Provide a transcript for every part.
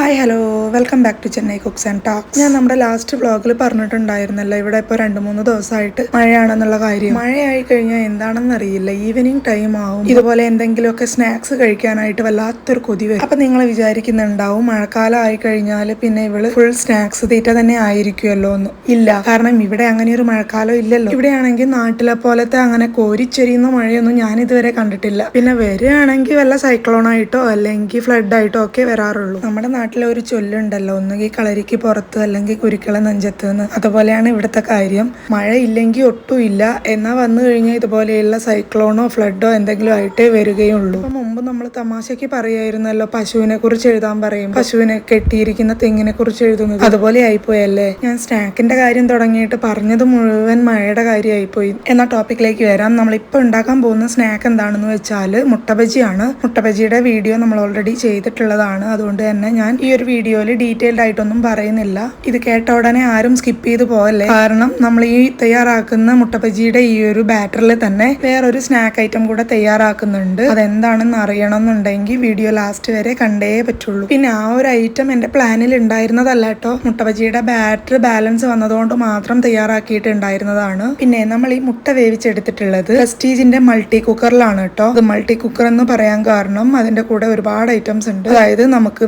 Hi hello welcome back to Chennai cooks and talks ഞാൻ നമ്മുടെ last വ്ളോഗിൽ പറഞ്ഞിട്ടുണ്ടായിരുന്നല്ലോ ഇവിടെ ഇപ്പോൾ രണ്ട് മൂന്ന് ദിവസമായിട്ട് മഴയാണെന്നുള്ള കാര്യം. മഴയായി കഴിഞ്ഞാൽ എന്താണെന്ന് അറിയില്ല. ഈവനിങ് ടൈം ആവും. ഇതുപോലെ എന്തെങ്കിലുമൊക്കെ സ്നാക്സ് കഴിക്കാനായിട്ട് വല്ലാത്തൊരു കൊതി വരും. അപ്പൊ നിങ്ങൾ വിചാരിക്കുന്നുണ്ടാവും മഴക്കാലം ആയി കഴിഞ്ഞാൽ പിന്നെ ഇവൾ ഫുൾ സ്നാക്സ് തീറ്റ തന്നെ ആയിരിക്കുമല്ലോ എന്ന്. ഇല്ല. കാരണം ഇവിടെ അങ്ങനെ ഒരു മഴക്കാലം ഇല്ലല്ലോ. ഇവിടെയാണെങ്കിൽ നാട്ടിലെ പോലത്തെ അങ്ങനെ കോരിച്ചെരിയുന്ന മഴയൊന്നും ഞാൻ ഇതുവരെ കണ്ടിട്ടില്ല. പിന്നെ വരികയാണെങ്കിൽ വല്ല സൈക്ലോണായിട്ടോ അല്ലെങ്കിൽ ഫ്ലഡ് ആയിട്ടോ ഒക്കെ വരാറുള്ളൂ. നമ്മുടെ നാട്ടിലെ ഒരു ചൊല്ലുണ്ടല്ലോ ഒന്നുകിൽ കളരിക്ക് പുറത്ത് അല്ലെങ്കിൽ കുരുക്കള നെഞ്ചത്ത് എന്ന് അതുപോലെയാണ് ഇവിടുത്തെ കാര്യം. മഴ ഇല്ലെങ്കിൽ ഒട്ടും ഇല്ല എന്നാൽ വന്നു കഴിഞ്ഞാൽ ഇതുപോലെയുള്ള സൈക്ലോണോ ഫ്ലഡോ എന്തെങ്കിലും ആയിട്ടേ വരികയുള്ളൂ. മുമ്പ് നമ്മൾ തമാശക്ക് പറയായിരുന്നല്ലോ പശുവിനെ കുറിച്ച് എഴുതാൻ പറയും പശുവിനെ കെട്ടിയിരിക്കുന്ന തെങ്ങിനെ കുറിച്ച് എഴുതുന്നത്. അതുപോലെ ആയിപ്പോയല്ലേ? ഞാൻ സ്നാക്കിന്റെ കാര്യം തുടങ്ങിയിട്ട് പറഞ്ഞത് മുഴുവൻ മഴയുടെ കാര്യമായിപ്പോയി. എന്ന ടോപ്പിക്കിലേക്ക് വരാം. നമ്മളിപ്പോൾ ഉണ്ടാക്കാൻ പോകുന്ന സ്നാക്ക് എന്താണെന്ന് വെച്ചാൽ മുട്ടബജിയാണ്. മുട്ടബജിയുടെ വീഡിയോ നമ്മൾ ഓൾറെഡി ചെയ്തിട്ടുള്ളതാണ്. അതുകൊണ്ട് തന്നെ ഞാൻ ഈ ഒരു വീഡിയോയിൽ ഡീറ്റെയിൽഡ് ആയിട്ടൊന്നും പറയുന്നില്ല. ഇത് കേട്ട ഉടനെ ആരും സ്കിപ്പ് ചെയ്ത് പോകല്ലേ കാരണം നമ്മൾ ഈ തയ്യാറാക്കുന്ന മുട്ടബജിയുടെ ഈ ഒരു ബാറ്ററിൽ തന്നെ വേറൊരു സ്നാക്ക് ഐറ്റം കൂടെ തയ്യാറാക്കുന്നുണ്ട്. അതെന്താണെന്ന് അറിയണം എന്നുണ്ടെങ്കിൽ വീഡിയോ ലാസ്റ്റ് വരെ കണ്ടേ പറ്റുള്ളൂ. പിന്നെ ആ ഒരു ഐറ്റം എന്റെ പ്ലാനിൽ ഉണ്ടായിരുന്നതല്ല കേട്ടോ. മുട്ടബജിയുടെ ബാറ്റർ ബാലൻസ് വന്നതുകൊണ്ട് മാത്രം തയ്യാറാക്കിയിട്ടുണ്ടായിരുന്നതാണ്. പിന്നെ നമ്മൾ ഈ മുട്ട വേവിച്ചെടുത്തിട്ടുള്ളത് പ്രസ്റ്റീജിന്റെ മൾട്ടി കുക്കറിലാണ് കേട്ടോ. അത് മൾട്ടി കുക്കർ എന്ന് പറയാൻ കാരണം അതിന്റെ കൂടെ ഒരുപാട് ഐറ്റംസ് ഉണ്ട്. അതായത് നമുക്ക്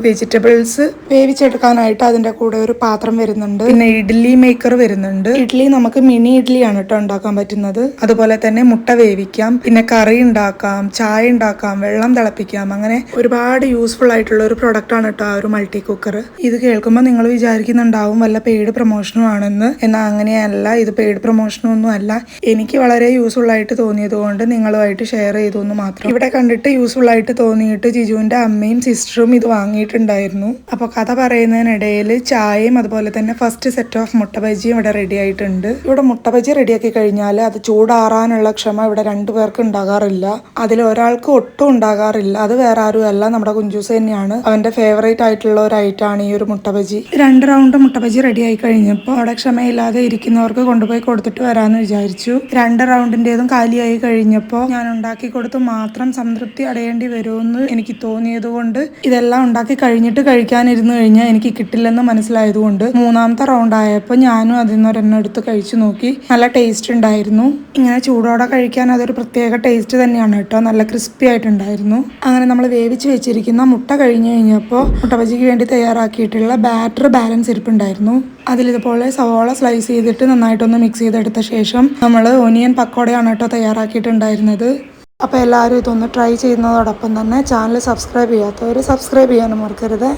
വെജിറ്റബിൾസ് വേവിച്ചെടുക്കാനായിട്ട് അതിന്റെ കൂടെ ഒരു പാത്രം വരുന്നുണ്ട്. പിന്നെ ഇഡ്ഡലി മേക്കർ വരുന്നുണ്ട്. ഇഡ്ഡലി നമുക്ക് മിനി ഇഡ്ഡലിയാണ് കേട്ടോ ഉണ്ടാക്കാൻ പറ്റുന്നത്. അതുപോലെ തന്നെ മുട്ട വേവിക്കാം. പിന്നെ കറി ഉണ്ടാക്കാം ചായ ഉണ്ടാക്കാം വെള്ളം തിളപ്പിക്കാം. അങ്ങനെ ഒരുപാട് യൂസ്ഫുൾ ആയിട്ടുള്ള ഒരു പ്രൊഡക്റ്റ് ആണ് കേട്ടോ ആ ഒരു മൾട്ടി കുക്കർ ഇത് കേൾക്കുമ്പോൾ നിങ്ങൾ വിചാരിക്കുന്നുണ്ടാവും വല്ല പെയ്ഡ് പ്രൊമോഷനും ആണെന്ന്. എന്നാൽ അങ്ങനെയല്ല ഇത് പെയ്ഡ് പ്രൊമോഷനും ഒന്നും അല്ല. എനിക്ക് വളരെ യൂസ്ഫുൾ ആയിട്ട് തോന്നിയത് കൊണ്ട് നിങ്ങളുമായിട്ട് ഷെയർ ചെയ്തു എന്ന് മാത്രം. ഇവിടെ കണ്ടിട്ട് യൂസ്ഫുൾ ആയിട്ട് തോന്നിയിട്ട് ജിജുവിന്റെ അമ്മയും സിസ്റ്ററും ഇത് വാങ്ങിയിട്ടുണ്ടായിരുന്നു. അപ്പോൾ കഥ പറയുന്നതിനിടയിൽ ചായയും അതുപോലെ തന്നെ ഫസ്റ്റ് സെറ്റ് ഓഫ് മുട്ട ബജിയും ഇവിടെ റെഡി ആയിട്ടുണ്ട്. ഇവിടെ മുട്ട ബജി റെഡിയാക്കി കഴിഞ്ഞാൽ അത് ചൂടാറാനുള്ള ക്ഷമ ഇവിടെ രണ്ടു പേർക്ക് ഉണ്ടാകാറില്ല. അതിൽ ഒരാൾക്ക് ഒട്ടും ഉണ്ടാകാറില്ല. അത് വേറെ ആരും അല്ല. നമ്മുടെ കുഞ്ചൂസ് തന്നെയാണ്. അവന്റെ ഫേവറേറ്റ് ആയിട്ടുള്ള ഒരു ഐറ്റം ആണ് ഈ ഒരു മുട്ട രണ്ട് റൗണ്ട് മുട്ട ബജി റെഡി ആയി കഴിഞ്ഞപ്പോൾ അവിടെ ക്ഷമയില്ലാതെ ഇരിക്കുന്നവർക്ക് കൊണ്ടുപോയി കൊടുത്തിട്ട് വരാമെന്ന് വിചാരിച്ചു. രണ്ട് റൗണ്ടിന്റെതും കാലിയായി കഴിഞ്ഞപ്പോൾ ഞാൻ ഉണ്ടാക്കി കൊടുത്ത് മാത്രം സംതൃപ്തി അടയേണ്ടി വരുമെന്ന് എനിക്ക് തോന്നിയത് കൊണ്ട് ഇതെല്ലാം ഉണ്ടാക്കി കഴിഞ്ഞിട്ട് കഴിക്കാനിരുന്നു കഴിഞ്ഞാൽ എനിക്ക് കിട്ടില്ലെന്ന് മനസ്സിലായതുകൊണ്ട് മൂന്നാമത്തെ റൗണ്ട് ആയപ്പോൾ ഞാനും അതിൽ നിന്ന് ഒരെണ്ണം എടുത്ത് കഴിച്ചു നോക്കി. നല്ല ടേസ്റ്റ് ഉണ്ടായിരുന്നു. ഇങ്ങനെ ചൂടോടെ കഴിക്കാൻ അതൊരു പ്രത്യേക ടേസ്റ്റ് തന്നെയാണ് കേട്ടോ. നല്ല ക്രിസ്പി ആയിട്ടുണ്ടായിരുന്നു. അങ്ങനെ നമ്മൾ വേവിച്ച് വെച്ചിരിക്കുന്ന മുട്ട കഴിഞ്ഞ് കഴിഞ്ഞപ്പോൾ മുട്ട ബജിക്ക് വേണ്ടി തയ്യാറാക്കിയിട്ടുള്ള ബാറ്റർ ബാലൻസ് ഇരിപ്പുണ്ടായിരുന്നു. അതിലിതുപോലെ സവോള സ്ലൈസ് ചെയ്തിട്ട് നന്നായിട്ടൊന്ന് മിക്സ് ചെയ്തെടുത്ത ശേഷം നമ്മൾ ഒനിയൻ പക്കോടയാണ് കേട്ടോ തയ്യാറാക്കിയിട്ടുണ്ടായിരുന്നത്. അപ്പോൾ എല്ലാവരും ഇതൊന്ന് ട്രൈ ചെയ്യുന്നതോടൊപ്പം തന്നെ ചാനൽ സബ്സ്ക്രൈബ് ചെയ്യാത്തവർ സബ്സ്ക്രൈബ് ചെയ്യാനും മറക്കരുത്.